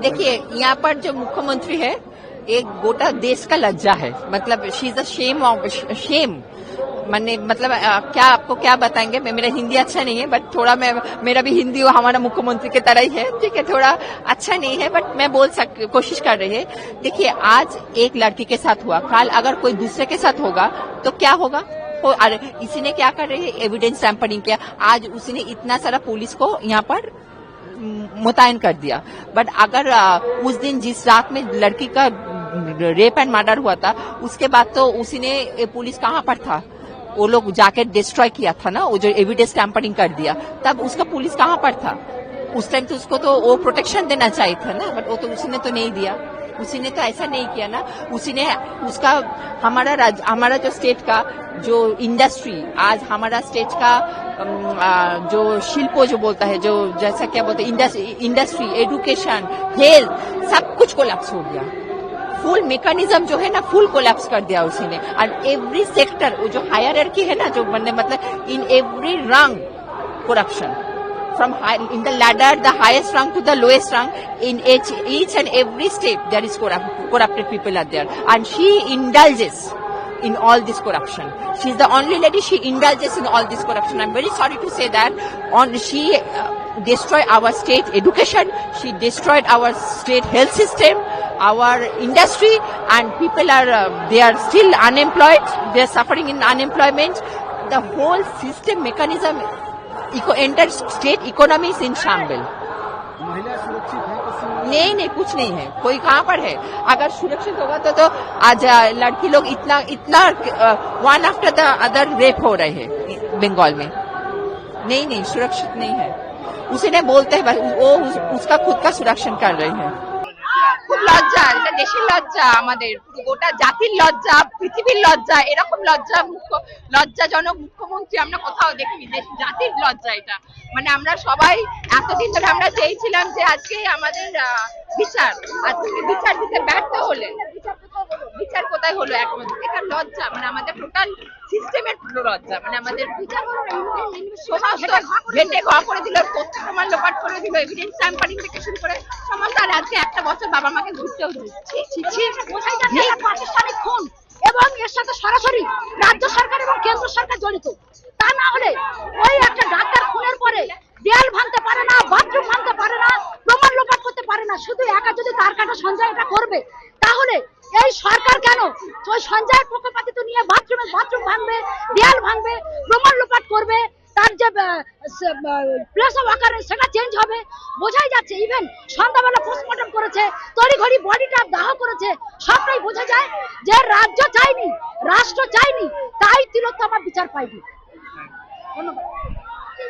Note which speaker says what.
Speaker 1: देखिए यहाँ पर जो मुख्यमंत्री है एक गोटा देश का लज्जा है। मतलब she is a shame of shame मैंने मतलब अ, क्या आपको क्या बताएँगे? मैं मेरा हिंदी अच्छा नहीं है बट थोड़ा मैं मेरा भी हिंदी हमारा मुख्यमंत्री की तरह ही है। ठीक है थोड़ा अच्छा नहीं है बट मैं बोल सक कोशिश कर रही है। देखिए आज एक लड़की के साथ हुआ। कल अगर कोई दूसरे के साथ होगा तो क्या होगा? को इसी ने क्या कर रही है? एविडेंस टैंपरिंग किया। आज उसने इतना सारा पुलिस को यहाँ पर मुतयन कर दिया। बट अगर उस दिन जिस रात में लड़की का रेप एंड मर्डर हुआ था, उसके बाद तो उसी ने पुलिस कहाँ पर था? वो लोग जाके डिस्ट्रॉय किया था ना, वो जो एविडेंस टैंपरिंग कर दिया। तब उसका पुलिस कहाँ पर था? उस टाइम तो उसको तो वो प्रोटेक्शन देना चाहिए था ना बट वो तो उसी ने तो नहीं दिया। उसी ने तो ऐसा नहीं किया ना। उसी ने उसका, हमारा हमारा जो स्टेट का जो इंडस्ट्री आज हमारा स्टेट का जो शिल्प जो बोलता है जो जैसा क्या बोलते हैं इंडस्ट्री एजुकेशन हेल्थ सब कुछ कोलैप्स हो गया फुल मेकानिज्म जो है ना फुल कोलैप्स कर दिया उसी ने और एवरी सेक्टर वो जो हायर है ना जो बनने मतलब in every rung corruption from high, in the ladder the highest rank to the lowest rank in each, each and every step there is corrupt, corrupted people are there and she indulges in all this corruption. She is the only lady she indulges in all this corruption. I'm very sorry to say that. On she uh, destroyed our state education. She destroyed our state health system our industry and people are uh, they are still unemployed. They are suffering in unemployment. The whole system mechanism eco entire state economy is in shambles
Speaker 2: महिला सुरक्षित है
Speaker 1: नहीं नहीं कुछ नहीं है। कोई कहाँ पर है? अगर सुरक्षित होगा तो तो आज लड़की लोग इतना इतना one after the other rape हो रहे हैं बंगाल में। नहीं नहीं सुरक्षित नहीं है। उसे ने बोलते हैं वो उस, उसका खुद का सुरक्षण कर रहे हैं। খুব লজ্জা, এটা দেশের লজ্জা আমাদের গোটা জাতির লজ্জা, পৃথিবীর লজ্জা, এরকম লজ্জা মুখ্য, লজ্জাজনক মুখ্যমন্ত্রী আমরা কোথাও দেখিনি জাতির লজ্জা এটা। মানে আমরা সবাই এতদিন ধরে আমরা চেয়েছিলাম যে আজকে আমাদের বিচার, আজকে বিচার দিতে ব্যর্থ হলেন বিচার কোথায় হলো এখন? এটা লজ্জা মানে আমাদের টোটাল সিস্টেমের লজ্জা। মানে আমাদের সমস্ত ঘেটে ঘ করে দিল। তথ্য প্রমাণ লোপাট করে দিল এভিডেন্স ট্যাম্পারিং থেকে শুরু করে সমস্ত। আর আজকে একটা বছর বাবা মাকে ঘুরতেও দিচ্ছে ছি ছি
Speaker 3: বোঝাই যাচ্ছে এটা প্রাতিষ্ঠানিক খুন। এবং এর সাথে সরাসরি রাজ্য সরকার এবং কেন্দ্র সরকার জড়িত। তা না হলে ওই একটা ডাক্তার খুনের পরে দেয়াল ভাঙতে পারে না বাথরুম ভাঙতে পারে না প্রমাণ লোপাট করতে পারে না। শুধু একা যদি তার কাটা সঞ্জয় এটা করবে তাহলে এই সরকার কেন? ওই সঞ্জয়ের পক্ষপাতিত্ব নিয়ে বাথরুমে বাথরুম ভাঙবে, দেয়াল ভাঙবে প্রমাণ লোপাট করবে, তার যে প্লেস অফ অকারেন্স সেটা চেঞ্জ হবে। বোঝাই যাচ্ছে ইভেন সন্ধ্যাবেলা পোস্টমর্টম করেছে, তড়িঘড়ি বডিটা দাহ করেছে, সবটাই বোঝা যায় যে রাজ্য চাইনি রাষ্ট্র চাইনি তাই তিলোত্তমা বিচার পাইনি